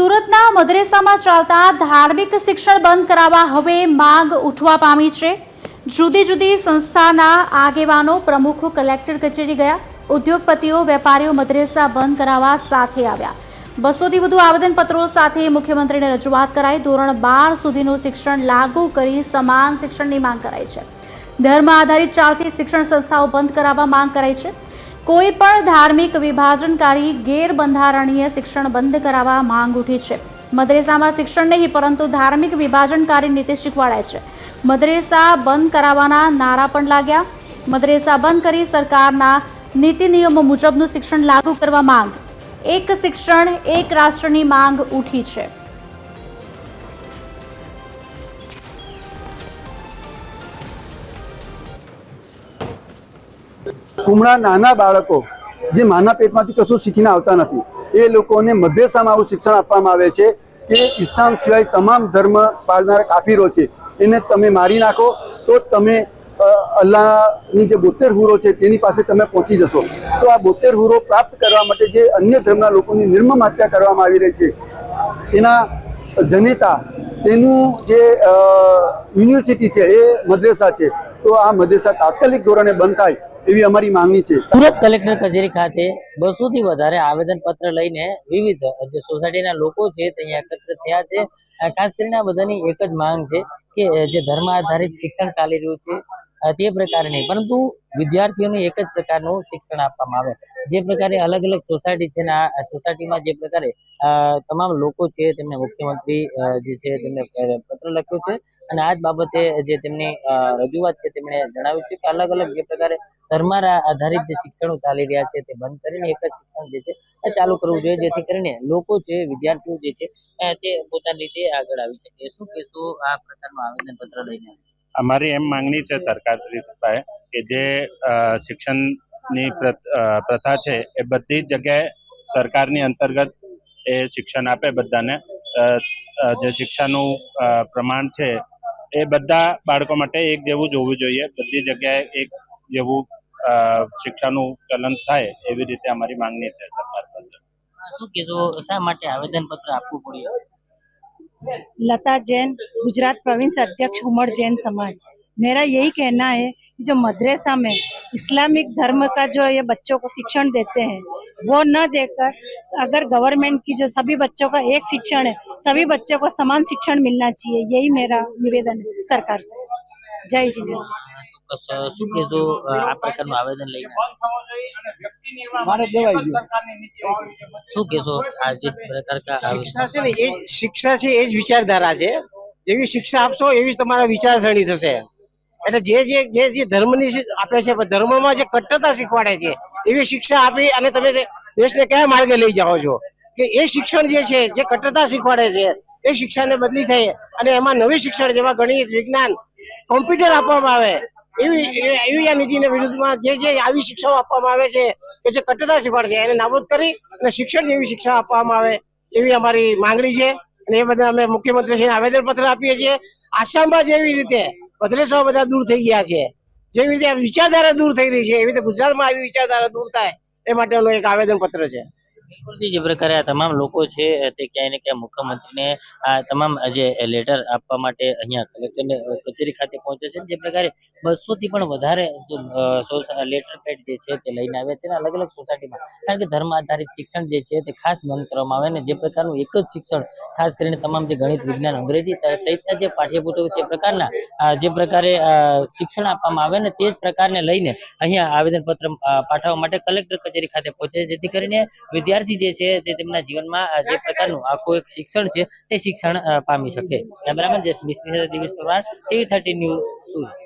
સુરતના મદ્રેસામાં ચાલતા ધાર્મિક શિક્ષણ બંધ કરાવવા હવે માંગ ઉઠવા પામી છે. જુદી જુદી સંસ્થાના આગેવાનો પ્રમુખો કલેક્ટર કચેરી ગયા. ઉદ્યોગપતિઓ, વેપારીઓ મદ્રેસા બંધ કરાવવા સાથે આવ્યા. બસોથી વધુ આવેદનપત્રો સાથે મુખ્યમંત્રીને રજૂઆત કરાઈ. ધોરણ બાર સુધીનું શિક્ષણ લાગુ કરી સમાન શિક્ષણની માંગ કરાઈ છે. ધર્મ આધારિત ચાલતી શિક્ષણ સંસ્થાઓ બંધ કરાવવા માંગ કરાઈ છે. કોઈ પણ ધાર્મિક વિભાજનકારી ગેરબંધારણીય શિક્ષણ બંધ કરાવવા માંગ ઉઠી છે. મદ્રેસામાં શિક્ષણ નહીં, પરંતુ ધાર્મિક વિભાજનકારી નીતિ શીખવાડાય છે. મદ્રેસા બંધ કરાવવાના નારા પણ લાગ્યા. મદ્રેસા બંધ કરી સરકારના નીતિ નિયમો મુજબનું શિક્ષણ લાગુ કરવા માંગ. એક શિક્ષણ, એક રાષ્ટ્રની માંગ ઉઠી છે. કુમળા નાના બાળકો જે માના પેટમાંથી કશું શીખીને આવતા નથી, એ લોકોને મધ્યસામાં આવું શિક્ષણ આપવામાં આવે છે કે ઇસ્લામ સિવાય તમામ ધર્મ પાળનારા કાફીરો છે, એને તમે મારી નાખો તો તમે અલ્લાહની જે બોતેર હુરો છે તેની પાસે તમે પહોંચી જશો. તો આ બોતેર હુરો પ્રાપ્ત કરવા માટે જે અન્ય ધર્મના લોકોની નિર્મમ હત્યા કરવામાં આવી રહી છે, તેના જનેતા, તેનું જે યુનિવર્સિટી છે એ મદ્રેસા છે તો આ મદેસા તાત્કાલિક ધોરણે બંધ થાય એવી અમારી માંગણી છે. સુરત કલેક્ટર કચેરી ખાતે બસો થી વધારે આવેદન પત્ર લઈને વિવિધ જે સોસાયટીના લોકો છે તે અહીંયા એકત્ર થયા છે. ખાસ કરીને આ બધાની એક જ માંગ છે કે, જે ધર્મ આધારિત શિક્ષણ ચાલી રહ્યું છે તે પ્રકારે નહીં. પરંતુ વિદ્યાર્થીઓને એક જ પ્રકારનું શિક્ષણ આપવામાં આવે. જે પ્રકારે અલગ અલગ સોસાયટી છે ને આ સોસાયટીમાં જે પ્રકારે તમામ લોકો છે તેમને મુખ્યમંત્રી જે છે તેમને પત્ર લખ્યો છે. અને આ જ બાબતે જે તેમની રજૂઆત છે તેમણે જણાવ્યું છે કે અલગ અલગ જે પ્રકારે ધર્મારા આધારિત જે શિક્ષણો ચાલી રહ્યા છે તે બંધ કરીને એક જ શિક્ષણ જે છે એ ચાલુ કરવું જોઈએ. જેથી કરીને લોકો છે, વિદ્યાર્થીઓ જે છે તે પોતાની રીતે આગળ આવી શકે. શું કહેશો આ પ્રકારનું આવેદન પત્ર લઈને? અમારી એમ માંગણી છે સરકાર શ્રી પાસે કે જે શિક્ષણની પ્રથા છે એ બધી જગ્યાએ સરકારની અંતર્ગત એ શિક્ષણ આપે બધાને. જે શિક્ષાનું પ્રમાણ છે એ બધા બાળકો માટે એક જેવું જોવું જોઈએ. બધી જગ્યાએ એક જેવું શિક્ષાનું ચલન થાય એવી રીતે અમારી માંગણી છે સરકાર પાસે. શું કહેશો? શા માટે આવેદન પત્ર આપવું પડ્યું? लता जैन गुजरात प्रवीण से अध्यक्ष उमर जैन समाज मेरा यही कहना है कि जो मदरसा में इस्लामिक धर्म का जो ये बच्चों को शिक्षण देते हैं वो न देकर अगर गवर्नमेंट की जो सभी बच्चों का एक शिक्षण है सभी बच्चों को समान शिक्षण मिलना चाहिए यही मेरा निवेदन है सरकार से जय जिनेन्द्र ચોક્કસ અ, શું કહેશો અ, આ પ્રકારનું આવેદન લઈને મારે દેવાઈ ગયું શું કહેશો? આ જે પ્રકાર કા શિક્ષા છે ને એ શિક્ષા છે એ જ વિચારધારા છે. જેવી શિક્ષા આપશો એવી જ તમારા વિચારસરણી થશે. એટલે જે જે જે જે ધર્મની આપે છે ધર્મમાં જે કટ્ટરતા શીખવાડે છે એવી શિક્ષા આપી અને તમે દેશને કયા માર્ગે લઈ જાઓ છો? કે એ શિક્ષણ જે છે જે કટ્ટરતા શીખવાડે છે એ શિક્ષાને બદલી થઈ અને એમાં નવી શિક્ષણ જેમાં ગણિત વિજ્ઞાન કોમ્પ્યુટર આપવામાં આવે એવી એવી આ નીતિના વિરુદ્ધમાં જે જે આવી શિક્ષાઓ આપવામાં આવે છે કે જે કટ્ટરતા શીખવાડે છે, એને નાબૂદ કરી અને શિક્ષણ જેવી શિક્ષા આપવામાં આવે એવી અમારી માંગણી છે. અને એ બધા અમે મુખ્યમંત્રીશ્રીને આવેદન પત્ર આપીએ છીએ. આસામમાં જેવી રીતે ભદ્રેશો બધા દૂર થઈ ગયા છે, જેવી રીતે વિચારધારા દૂર થઈ રહી છે, એવી રીતે ગુજરાતમાં આવી વિચારધારા દૂર થાય, એ માટેનું એક આવેદન પત્ર છે. બિલકુલથી જે પ્રકારે આ તમામ લોકો છે, તે ક્યાંય ને ક્યાંય મુખ્યમંત્રીને આ તમામ જે લેટર આપવા માટે અહીંયા કલેક્ટરને કચેરી ખાતે પહોંચે છે જે પ્રકારે બસો થી પણ વધારે લેટર પેડ જે છે તે લઈને આવ્યા છે અને અલગ અલગ સોસાયટીમાં કારણ કે ધર્મ આધારિત શિક્ષણ જે છે તે ખાસ બંધ કરવામાં આવે ને જે પ્રકારનું એક જ શિક્ષણ, ખાસ કરીને તમામ જે ગણિત, વિજ્ઞાન, અંગ્રેજી સહિતના જે પાઠ્યપુસ્તકો તે પ્રકારના જે પ્રકારે શિક્ષણ આપવામાં આવે ને તે જ પ્રકારને લઈને અહીંયા આવેદનપત્ર પાઠવવા માટે કલેક્ટર કચેરી ખાતે પહોંચે જેથી કરીને વિદ્યાર્થી જે છે તે તેમના જીવનમાં જે પ્રકારનું આખું એક શિક્ષણ છે તે શિક્ષણ પામી શકે. કેમેરામેન જસ મિસ્ત્રી સાથે Divesh Parmar TV thirty news Surat